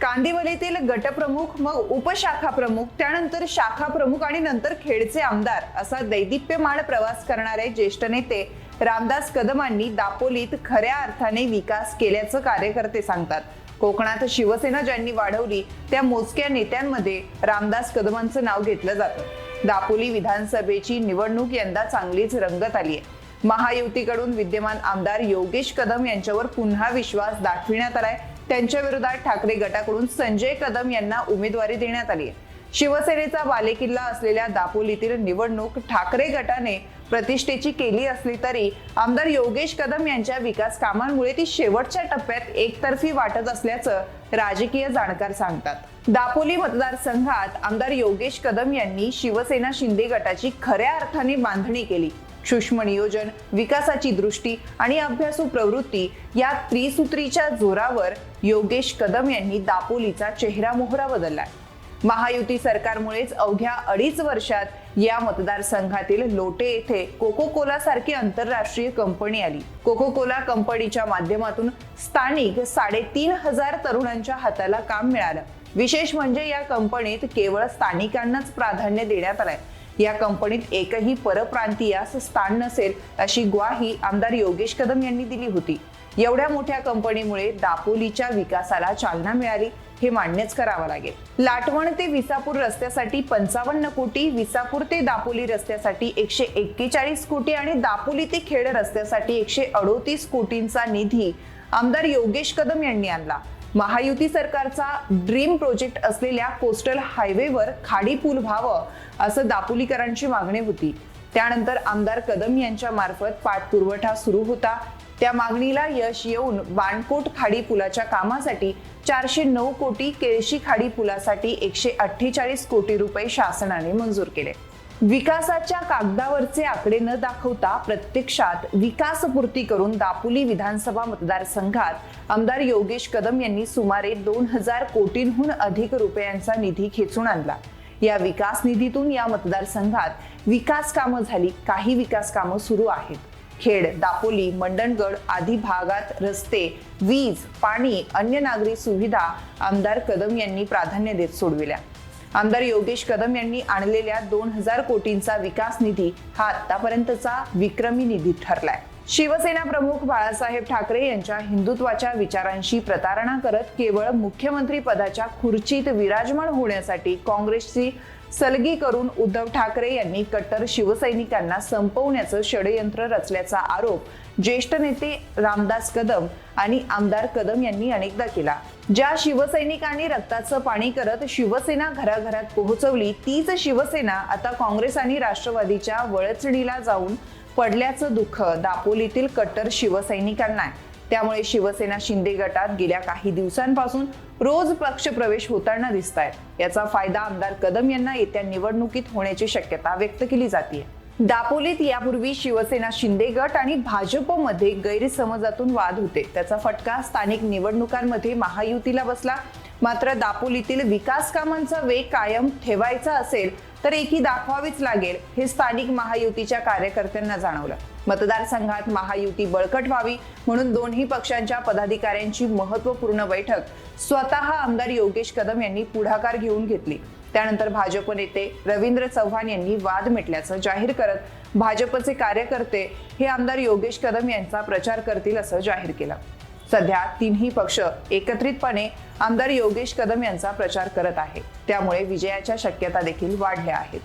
कांदिवलीतील गटप्रमुख मग उपशाखा प्रमुख त्यानंतर शाखा प्रमुख आणि नंतर खेडचे आमदार असा दैदिप्यमान प्रवास करणारे ज्येष्ठ नेते रामदास कदमांनी दापोलीत खऱ्या अर्थाने विकास केल्याचं कार्यकर्ते सांगतात. कोकणात शिवसेना ज्यांनी वाढवली त्या मोजक्या नेत्यांमध्ये रामदास कदमांचं नाव घेतलं जातं. दापोली विधानसभेची निवडणूक यंदा चांगलीच रंगत आली आहे. महायुतीकडून विद्यमान आमदार योगेश कदम यांच्यावर पुन्हा विश्वास दाखविण्यात आलाय. त्यांच्या विरोधात ठाकरे गटाकडून संजय कदम यांना उमेदवारी देण्यात आली आहे. शिवसेनेचा बालेकिल्ला असलेल्या दापोलीतील निवडणूक ठाकरे गटाने प्रतिष्ठेची केली असली तरी आमदार योगेश कदम यांच्या विकास कामांमुळे ती शेवटच्या टप्प्यात एकतर्फी वाटत असल्याचं राजकीय जाणकार सांगतात. दापोली मतदारसंघात आमदार योगेश कदम यांनी शिवसेना शिंदे गटाची खऱ्या अर्थाने बांधणी केली. सूक्ष्म नियोजन विकासाची दृष्टी आणि अभ्यासू प्रवृत्ती या त्रिसूत्रीच्या जोरावर योगेश कदम यांनी दापोलीचा चेहरा मोहरा बदललाय. महायुती सरकारमुळेच अवघ्या अडीच वर्षात या मतदारसंघातील लोटे येथे कोको कोला सारखी आंतरराष्ट्रीय कंपनी आली. कोको कोला कंपनीच्या माध्यमातून स्थानिक साडेतीन हजार तरुणांच्या हाताला काम मिळालं. विशेष म्हणजे या कंपनीत केवळ स्थानिकांनाच प्राधान्य देण्यात आलंय. या कंपनीत एकही परप्रांतीयास स्थान नसेल अशी ग्वाही आमदार योगेश कदम यांनी दिली होती. एवढ्या मोठ्या कंपनीमुळे दापोलीच्या विकासाला चालना मिळाली हे मान्यच करावं लागेल. लाटवण ते विसापूर रस्त्यासाठी पंचावन्न कोटी विसापूर ते दापोली रस्त्यासाठी एकशे एक्केचाळीस कोटी आणि दापोली ते खेड रस्त्यासाठी एकशे अडोतीस कोटींचा निधी आमदार योगेश कदम यांनी आणला. महायुती सरकारचा ड्रीम प्रोजेक्ट असलेल्या कोस्टल हायवेवर खाडी पूल व्हावं असं दापोलीकरांची मागणी होती. त्यानंतर आमदार कदम यांच्या मार्फत पाठपुरवठा सुरू होता. त्या मागणीला यश येऊन बाणकोट खाडी पुलाच्या कामासाठी चारशे नऊ कोटी केळशी खाडी पुलासाठी एकशे अठ्ठेचाळीस कोटी रुपये शासनाने मंजूर केले. विकासाच्या कागदावरचे आकडे न दाखवता प्रत्यक्षात विकासपूर्ती करून दापोली विधानसभा मतदारसंघात आमदार योगेश कदम यांनी सुमारे दोन हजार कोटींहून अधिक रुपयांचा निधी खेचून आणला. या विकास निधीतून या मतदारसंघात विकास कामं झाली काही विकास कामं सुरू आहेत. खेड दापोली मंडणगड आदी भागात रस्ते वीज पाणी अन्य नागरी सुविधा आमदार कदम यांनी प्राधान्य देत सोडविल्या. आमदार योगेश कदम यांनी आणलेल्या दोन हजार कोटींचा विकास निधी हा आतापर्यंतचा विक्रमी निधी ठरलाय. शिवसेना प्रमुख बाळासाहेब ठाकरे यांच्या हिंदुत्वाच्या विचारांशी प्रतारणा करत केवळ मुख्यमंत्री पदाच्या खुर्चीत विराजमान होण्यासाठी काँग्रेसची सलगी करून उद्धव ठाकरे यांनी कट्टर शिवसैनिकांना संपवण्याचं षडयंत्र रचल्याचा आरोप ज्येष्ठ नेते रामदास कदम आणि आमदार कदम यांनी अनेकदा केला. ज्या शिवसैनिकांनी रक्ताचं पाणी करत शिवसेना घराघरात पोहोचवली तीच शिवसेना आता काँग्रेस आणि राष्ट्रवादीच्या वळचणीला जाऊन पडल्याचं दुःख दापोलीतील कट्टर शिवसैनिकांना आहे. त्यामुळे शिवसेना शिंदे गटात गेल्या काही दिवसांपासून रोज पक्षप्रवेश होताना दिसत आहेत याचा फायदा आमदार कदम यांना येत्या निवडणुकीत होण्याची शक्यता व्यक्त केली जाते दापोलीत यापूर्वी शिवसेना शिंदे गट आणि भाजपमध्ये गैरसमजातून वाद होते. त्याचा फटका स्थानिक निवडणुकांमध्ये महायुतीला बसला. मात्र दापोलीतील विकास कामांचा वेग कायम ठेवायचा असेल तर एकी दाखवावीच लागेल हे स्थानिक महायुतीच्या कार्यकर्त्यांना जाणवलं. मतदारसंघात महायुती बळकट व्हावी म्हणून दोन्ही पक्षांच्या पदाधिकाऱ्यांची महत्त्वपूर्ण बैठक स्वतः आमदार योगेश कदम यांनी पुढाकार घेऊन घेतली. त्यानंतर भाजप नेते रवींद्र चव्हाण यांनी वाद मिटल्याचं जाहीर करत भाजपचे कार्यकर्ते हे आमदार योगेश कदम यांचा प्रचार करतील असं जाहीर केलं. सध्या तिन्ही पक्ष एकत्रितपणे आमदार योगेश कदम यांचा प्रचार करत आहे त्यामुळे विजयाच्या शक्यता देखील वाढल्या आहेत.